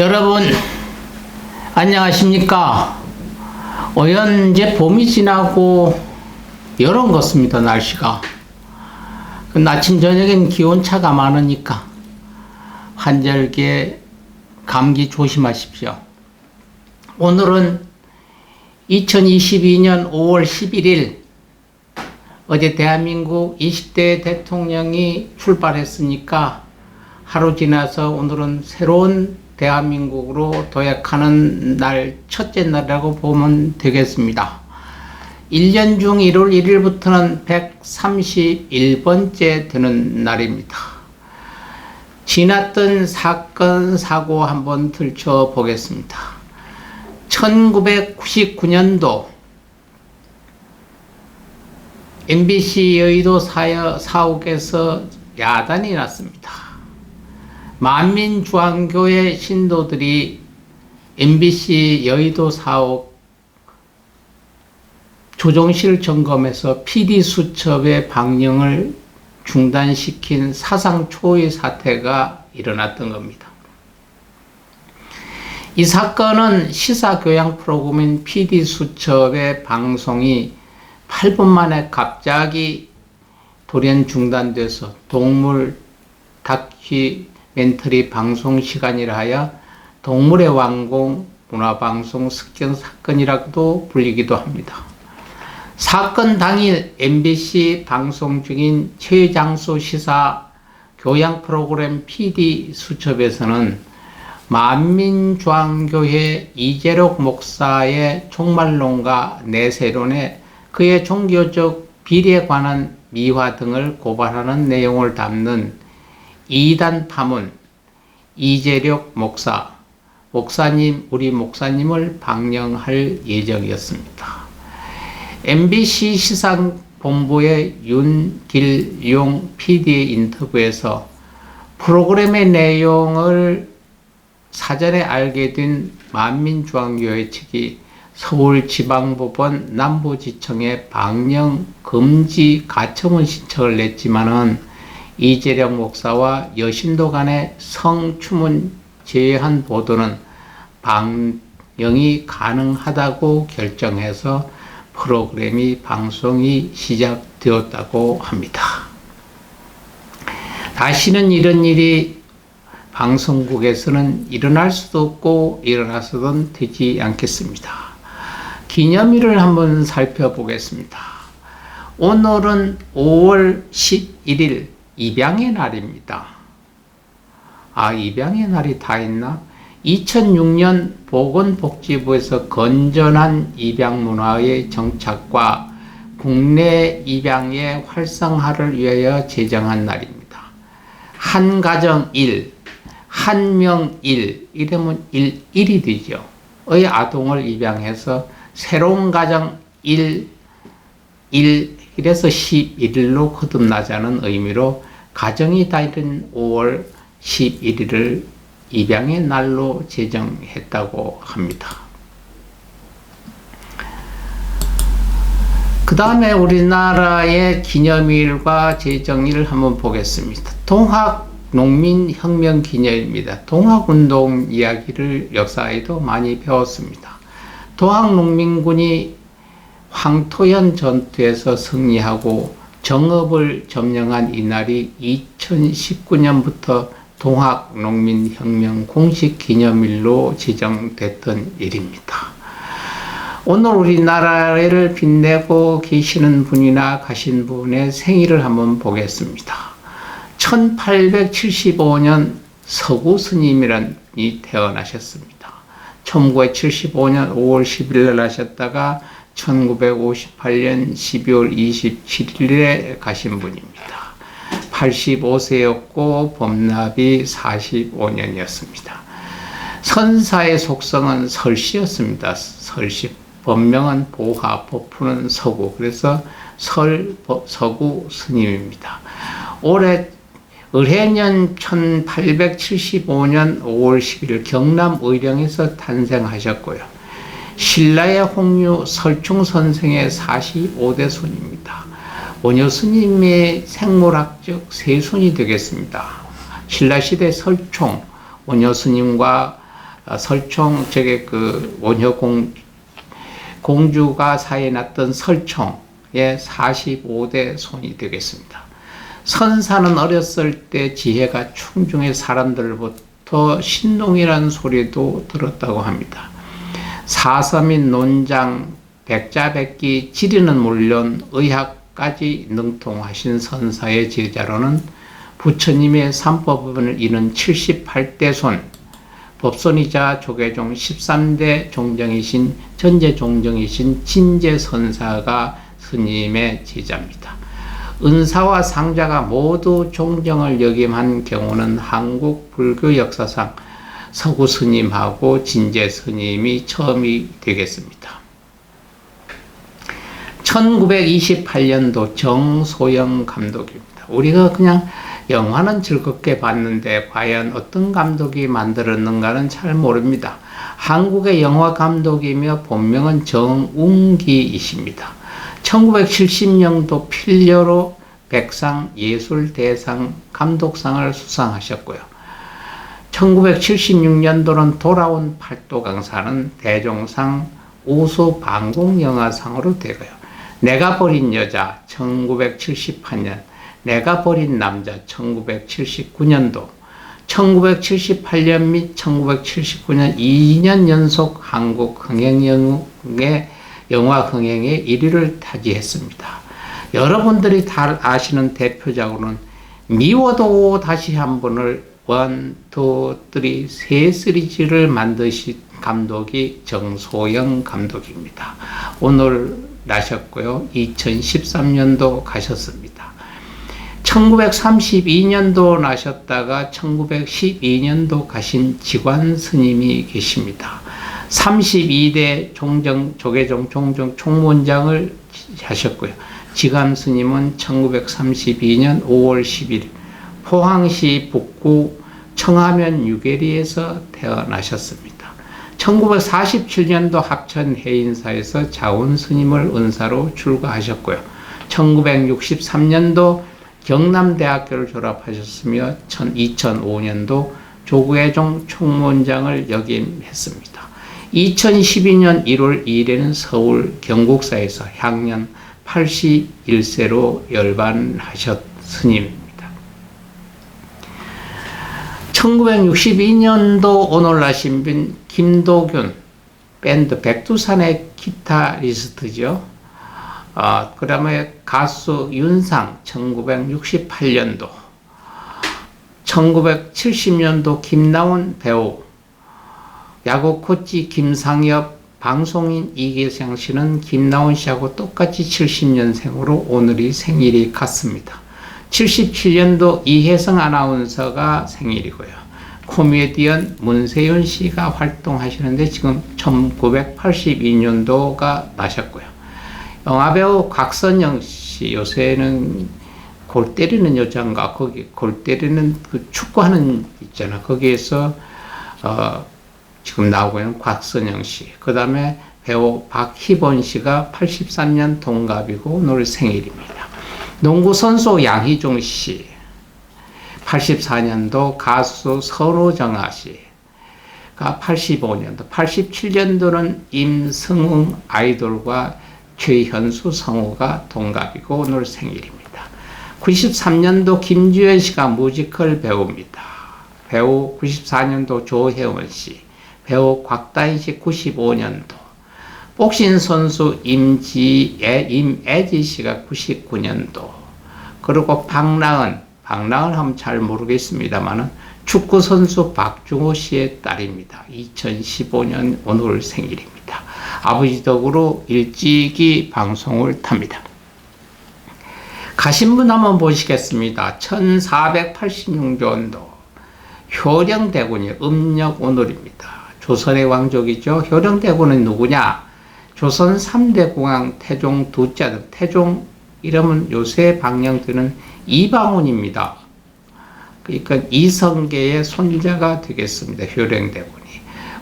여러분 안녕하십니까? 오연 이제 봄이 지나고 여름 같습니다 날씨가. 그 아침 저녁엔 기온차가 많으니까 환절기에 감기 조심하십시오. 오늘은 2022년 5월 11일 어제 대한민국 20대 대통령이 출발했으니까 하루 지나서 오늘은 새로운 대한민국으로 도약하는 날, 첫째 날이라고 보면 되겠습니다. 1년 중 1월 1일부터는 131번째 되는 날입니다. 지났던 사건, 사고 한번 들춰 보겠습니다. 1999년도 MBC 여의도 사옥에서 야단이 났습니다. 만민주안교회 신도들이 MBC 여의도 사옥 조정실 점검에서 PD 수첩의 방영을 중단시킨 사상 초의 사태가 일어났던 겁니다. 이 사건은 시사교양 프로그램인 PD 수첩의 방송이 8분 만에 갑자기 돌연 중단돼서 동물 다큐 멘터리 방송 시간이라 하여 동물의 왕공 문화방송 습격 사건이라고도 불리기도 합니다. 사건 당일 MBC 방송 중인 최장수 시사 교양 프로그램 PD 수첩에서는 만민주안교회 이재록 목사의 종말론과 내세론에 그의 종교적 비리에 관한 미화 등을 고발하는 내용을 담는 이단 파문 이재력 목사 목사님 우리 목사님을 방영할 예정이었습니다. MBC 시상본부의 윤길용 PD의 인터뷰에서 프로그램의 내용을 사전에 알게 된 만민중앙교회 측이 서울지방법원 남부지청에 방영 금지 가처분 신청을 냈지만은 이재령 목사와 여신도 간의 성추문 제외한 보도는 방영이 가능하다고 결정해서 프로그램이 방송이 시작되었다고 합니다. 다시는 이런 일이 방송국에서는 일어날 수도 없고 일어나서는 되지 않겠습니다. 기념일을 한번 살펴보겠습니다. 오늘은 5월 11일 입양의 날입니다. 아, 입양의 날이 다 있나? 2006년 보건복지부에서 건전한 입양 문화의 정착과 국내 입양의 활성화를 위하여 제정한 날입니다. 한 가정 1, 한 명 1, 이러면 1, 1이 되죠. 의 아동을 입양해서 새로운 가정 1, 1, 이래서 11일로 거듭나자는 의미로 가정이 다른 5월 11일을 입양의 날로 제정했다고 합니다. 그 다음에 우리나라의 기념일과 제정일을 한번 보겠습니다. 동학 농민혁명 기념입니다. 동학운동 이야기를 역사에도 많이 배웠습니다. 동학농민군이 황토현 전투에서 승리하고 정읍을 점령한 이날이 2019년부터 동학농민혁명 공식 기념일로 지정됐던 일입니다. 오늘 우리나라를 빛내고 계시는 분이나 가신 분의 생일을 한번 보겠습니다. 1875년 서구 스님이란 이 태어나셨습니다. 1975년 5월 10일 날 하셨다가 1958년 12월 27일에 가신 분입니다. 85세였고 범납이 45년이었습니다. 선사의 속성은 설씨였습니다. 설씨 본명은 보하, 보푸는 서구. 그래서 설 서구 스님입니다. 올해 을해년 1875년 5월 10일 경남 의령에서 탄생하셨고요. 신라의 홍유 설충 선생의 45대 손입니다. 원효 스님의 생물학적 세손이 되겠습니다. 신라시대 설총, 원효 스님과 어, 설총 저게 그 원효 공 공주가 사이에 났던 설총의 45대 손이 되겠습니다. 선사는 어렸을 때 지혜가 충중해 사람들부터 신동이라는 소리도 들었다고 합니다. 사서민 논장 백자백기 지리는 물론 의학까지 능통하신 선사의 제자로는 부처님의 삼법을 이는 78대 손 법손이자 조계종 13대 종정이신 전제 종정이신 진제 선사가 스님의 제자입니다. 은사와 상자가 모두 종정을 역임한 경우는 한국 불교 역사상 서구 스님하고 진제 스님이 처음이 되겠습니다. 1928년도 정소영 감독입니다. 우리가 그냥 영화는 즐겁게 봤는데 과연 어떤 감독이 만들었는가는 잘 모릅니다. 한국의 영화 감독이며 본명은 정웅기이십니다. 1970년도 필려로 백상 예술대상 감독상을 수상하셨고요. 1976년도는 돌아온 팔도 강사는 대종상 우수 방공 영화상으로 되고요. 내가 버린 여자 1978년 내가 버린 남자 1979년도 1978년 및 1979년 2년 연속 한국 흥행영웅의 영화 흥행에 1위를 타지했습니다. 여러분들이 다 아시는 대표작으로는 미워도 다시 한 번을 원, 투, 쓰리, 세 시리즈를 만드신 감독이 정소영 감독입니다. 오늘 나셨고요. 2013년도 가셨습니다. 1932년도 나셨다가 1912년도 가신 지관 스님이 계십니다. 32대 종정, 조계종 종정 총무원장을 하셨고요. 지감 스님은 1932년 5월 10일 포항시 북구 청하면 유계리에서 태어나셨습니다. 1947년도 합천 해인사에서 자원 스님을 은사로 출가하셨고요. 1963년도 경남대학교를 졸업하셨으며 2005년도 조구혜종 총무원장을 역임했습니다. 2012년 1월 2일에는 서울 경국사에서 향년 81세로 열반하셨 스님입니다. 1962년도 오늘 나신 분 김도균 밴드 백두산의 기타리스트죠. 어, 그 다음에 가수 윤상 1968년도 1970년도 김나온 배우 야구 코치 김상엽 방송인 이계상 씨는 김나온 씨하고 똑같이 70년생으로 오늘이 생일이 같습니다. 77년도 이혜성 아나운서가 생일이고요. 코미디언 문세윤 씨가 활동하시는데 지금 1982년도가 나셨고요. 영화배우 곽선영 씨 요새는 골 때리는 여자인가 거기 골 때리는 그 축구하는 있잖아 거기에서 어 지금 나오고 있는 곽선영 씨. 그 다음에 배우 박희본 씨가 83년 동갑이고 오늘 생일입니다. 농구 선수 양희종 씨. 84년도 가수 선호정아 씨가 85년도, 87년도는 임승웅 아이돌과 최현수 성우가 동갑이고 오늘 생일입니다. 93년도 김주현 씨가 뮤지컬 배우입니다. 배우 94년도 조혜원 씨. 배우 곽다인 씨 95년도, 복싱 선수 임지애, 임애지 씨가 99년도, 그리고 박나은, 박나은 하면 잘 모르겠습니다만은 축구 선수 박중호 씨의 딸입니다. 2015년 오늘 생일입니다. 아버지 덕으로 일찍이 방송을 탑니다. 가신 분 한번 보시겠습니다. 1486년도 효령대군이 음력 오늘입니다. 조선의 왕족이죠. 효령대군은 누구냐? 조선 3대 공왕 태종 두째 아들 태종 이름은 요새 방영되는 이방원입니다. 그러니까 이성계의 손자가 되겠습니다. 효령대군이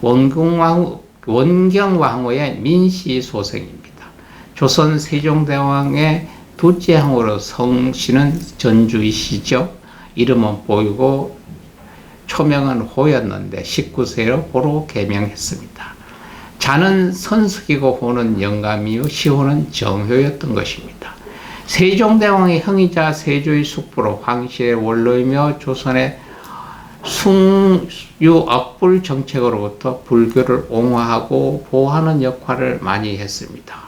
원경왕 원경왕후의 민씨 소생입니다. 조선 세종대왕의 둘째 항으로 성씨는 전주이시죠. 이름은 보이고 초명은 호였는데 19세로 호로 개명했습니다. 자는 선숙이고 호는 영감이요 시호는 정효였던 것입니다. 세종대왕의 형이자 세조의 숙부로 황실의 원로이며 조선의 숭유악불 정책으로부터 불교를 옹호하고 보호하는 역할을 많이 했습니다.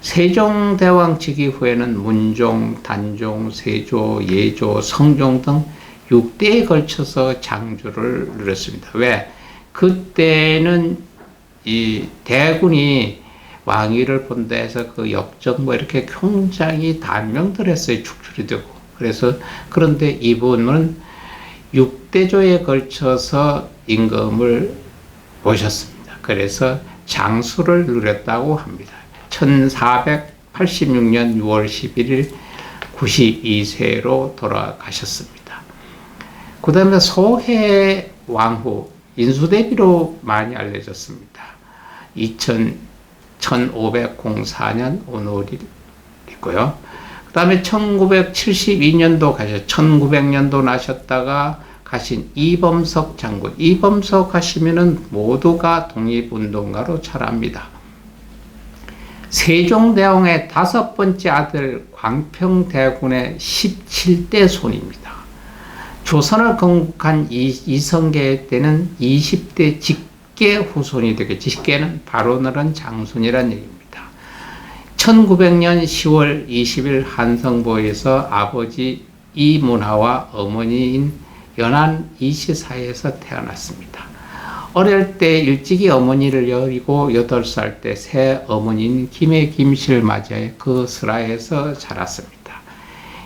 세종대왕 즉위 후에는 문종, 단종, 세조, 예조, 성종 등 6대에 걸쳐서 장주를 누렸습니다. 왜? 그때는 이 대군이 왕위를 본다 해서 그 역적 뭐 이렇게 굉장히 단명들 했어요. 축출이 되고. 그래서 그런데 이분은 6대조에 걸쳐서 임금을 모셨습니다. 그래서 장수를 누렸다고 합니다. 1486년 6월 11일 92세로 돌아가셨습니다. 그 다음에 소해 왕후 인수대비로 많이 알려졌습니다. 2000, 1504년 오늘이고요. 그 다음에 1972년도 가셨, 1900년도 나셨다가 가신 이범석 장군. 이범석 하시면은 모두가 독립운동가로 잘합니다. 세종대왕의 다섯 번째 아들 광평대군의 17대 손입니다. 조선을 건국한 이성계 때는 20대 직 계 후손이 되겠지. 직계는 바로너른 장손이란 얘기입니다. 1900년 10월 20일 한성보에서 아버지 이문화와 어머니인 연안 이시사에서 태어났습니다. 어릴 때 일찍이 어머니를 여리고 8살 때 새 어머니인 김해 김씨를 맞이해 그 슬하에서 자랐습니다.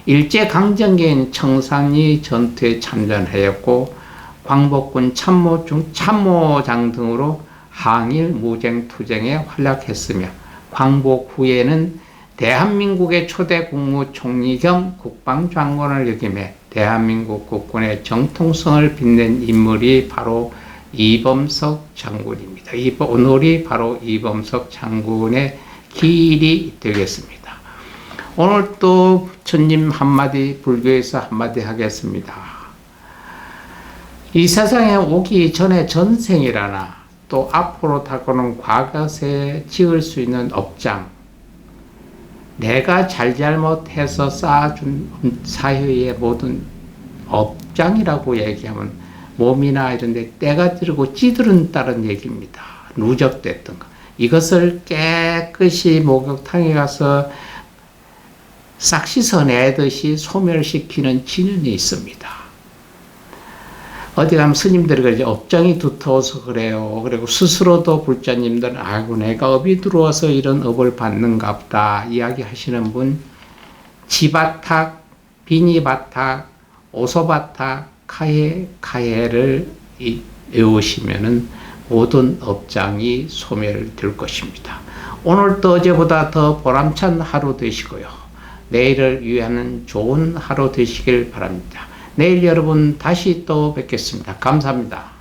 일제 강점기엔 청산리 전투에 참전하였고 광복군 참모 중 참모장 등으로 항일 무쟁 투쟁에 활약했으며 광복 후에는 대한민국의 초대 국무총리 겸 국방장관을 역임해 대한민국 국군의 정통성을 빛낸 인물이 바로 이범석 장군입니다. 이 오늘이 바로 이범석 장군의 기일이 되겠습니다. 오늘 또 부처님 한마디 불교에서 한마디 하겠습니다. 이 세상에 오기 전에 전생이라나 또 앞으로 다가오는 과거에 지을 수 있는 업장 내가 잘잘못해서 쌓아준 사회의 모든 업장이라고 얘기하면 몸이나 이런 데 때가 들고 찌들은다는 얘기입니다. 누적됐던 거. 이것을 깨끗이 목욕탕에 가서 싹 씻어내듯이 소멸시키는 진연이 있습니다. 어디 가면 스님들이 그러지 업장이 두터워서 그래요. 그리고 스스로도 불자님들은 아이고 내가 업이 들어와서 이런 업을 받는가 보다 이야기하시는 분 지바탁, 비니바탁, 오소바탁, 카예, 카예를 외우시면은 모든 업장이 소멸될 것입니다. 오늘도 어제보다 더 보람찬 하루 되시고요. 내일을 위하는 좋은 하루 되시길 바랍니다. 내일 여러분 다시 또 뵙겠습니다. 감사합니다.